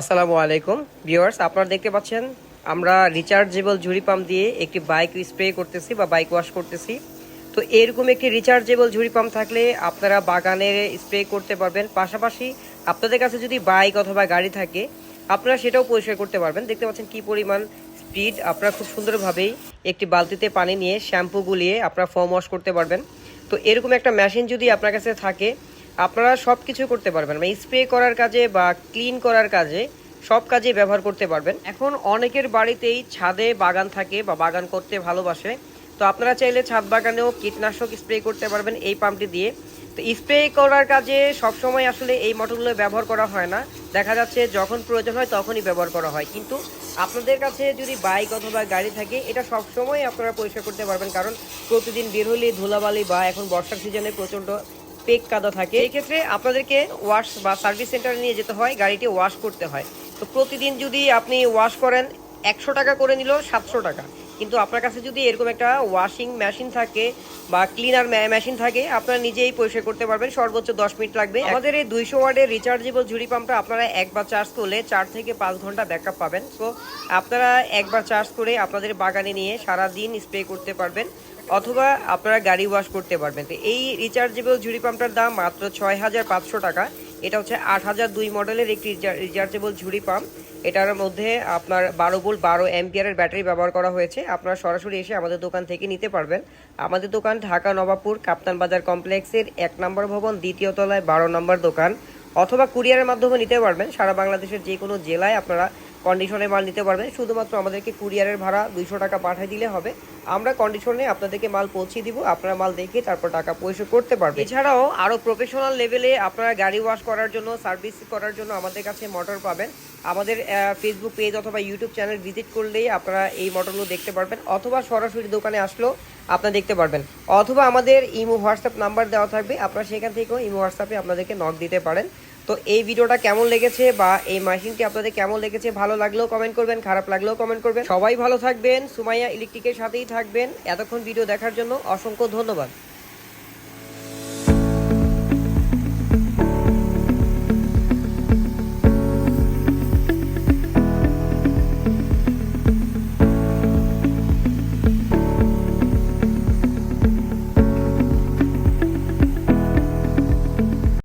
আসসালামু আলাইকুম। ভিউয়ার্স, আপনারা দেখতে পাচ্ছেন, আমরা রিচার্জেবল ঝুড়ি পাম্প দিয়ে একটি বাইক স্প্রে করতেছি বা বাইক ওয়াশ করতেছি। তো এরকম একটি রিচার্জেবল ঝুড়ি পাম্প থাকলে আপনারা বাগানে স্প্রে করতে পারবেন। পাশাপাশি আপনাদের কাছে যদি বাইক অথবা গাড়ি থাকে, আপনারা সেটাও পরিষ্কার করতে পারবেন। দেখতে পাচ্ছেন কি পরিমাণ স্পিড আপনারা খুব সুন্দরভাবেই একটি বালতিতে পানি নিয়ে শ্যাম্পু গুলিয়ে আপনারা ফর্ম ওয়াশ করতে পারবেন। তো এরকম একটা মেশিন যদি আপনার কাছে থাকে আপনারা সব কিছু করতে পারবেন। মানে স্প্রে করার কাজে বা ক্লিন করার কাজে সব কাজে ব্যবহার করতে পারবেন। এখন অনেকের বাড়িতেই ছাদে বাগান থাকে বা বাগান করতে ভালোবাসে। তো আপনারা চাইলে ছাদ বাগানেও কীটনাশক স্প্রে করতে পারবেন এই পাম্পটি দিয়ে। তো স্প্রে করার কাজে সবসময় আসলে এই মোটরগুলো ব্যবহার করা হয় না। দেখা যাচ্ছে যখন প্রয়োজন হয় তখনই ব্যবহার করা হয়। কিন্তু আপনাদের কাছে যদি বাইক অথবা গাড়ি থাকে, এটা সবসময় আপনারা পরিষ্কার করতে পারবেন। কারণ প্রতিদিন বের হলে ধুলাবালি বা এখন বর্ষার সিজনে প্রচণ্ড পেক কাদা থাকে। এই ক্ষেত্রে আপনাদেরকে ওয়াশ বা সার্ভিস সেন্টারে নিয়ে যেতে হয়, গাড়িটি ওয়াশ করতে হয়। তো প্রতিদিন যদি আপনি ওয়াশ করেন, একশো টাকা করে নিল, সাতশো টাকা। কিন্তু আপনার কাছে যদি এরকম একটা ওয়াশিং মেশিন থাকে বা ক্লিনার মেশিন থাকে, আপনারা নিজেই পরিষ্কার করতে পারবেন। সর্বোচ্চ দশ মিনিট লাগবে। আমাদের এই দুইশো ওয়ার্ডের রিচার্জেবল ঝুড়ি পাম্পটা আপনারা একবার চার্জ করলে চার থেকে পাঁচ ঘণ্টা ব্যাকআপ পাবেন। তো আপনারা একবার চার্জ করে আপনাদের বাগানে নিয়ে সারা দিন স্প্রে করতে পারবেন অথবা আপনারা গাড়ি ওয়াশ করতে পারবেন। তো এই রিচার্জেবল ঝুড়ি পাম্পটার দাম মাত্র ছয় হাজার পাঁচশো টাকা। এটা হচ্ছে আট হাজার দুই মডেলের একটি রিচার্জেবল ঝুড়ি পাম্প এটার মধ্যে আপনার বারো বোল বারো অ্যাম্পিয়ারের ব্যাটারি ব্যবহার করা হয়েছে। আপনারা সরাসরি এসে আমাদের দোকান থেকে নিতে পারবেন। আমাদের দোকান ঢাকা নবাবপুর, কাপ্তান বাজার কমপ্লেক্সের এক নম্বর ভবন, দ্বিতীয় তলায় বারো নম্বর দোকান। অথবা কুরিয়ারের মাধ্যমে নিতে পারবেন। সারা বাংলাদেশের যে কোনো জেলায় আপনারা কন্ডিশনে মাল নিতে পারবেন শুধুমাত্র আমাদেরকে কুরিয়ারের ভাড়া দুইশো টাকা পাঠিয়ে দিলে হবে। আমরা কন্ডিশনে আপনাদেরকে মাল পৌঁছে দিব, আপনারা মাল দেখে তারপর টাকা পয়সা করতে পারবেন। এছাড়াও আরও প্রফেশনাল লেভেলে আপনারা গাড়ি ওয়াশ করার জন্য সার্ভিস করার জন্য আমাদের কাছে মোটর পাবেন। আমাদের ফেসবুক পেজ অথবা ইউটিউব চ্যানেল ভিজিট করলেই আপনারা এই মোটরগুলো দেখতে পারবেন। অথবা সরাসরি দোকানে আসলেও আপনারা দেখতে পারবেন। অথবা আমাদের ইমো হোয়াটসঅ্যাপ নাম্বার দেওয়া থাকবে। আপনারা সেখান থেকেও ইমো হোয়াটসঅ্যাপে আপনাদেরকে নক দিতে পারেন। তো এই ভিডিওটা কেমন লেগেছে বা এই মেশিনটি আপনাদের কেমন লেগেছে, ভালো লাগলেও কমেন্ট করবেন, খারাপ লাগলেও কমেন্ট করবেন। সবাই ভালো থাকবেন, সুমাইয়া ইলেকট্রিকের সাথেই থাকবেন। এতক্ষণ ভিডিও দেখার জন্য অসংখ্য ধন্যবাদ।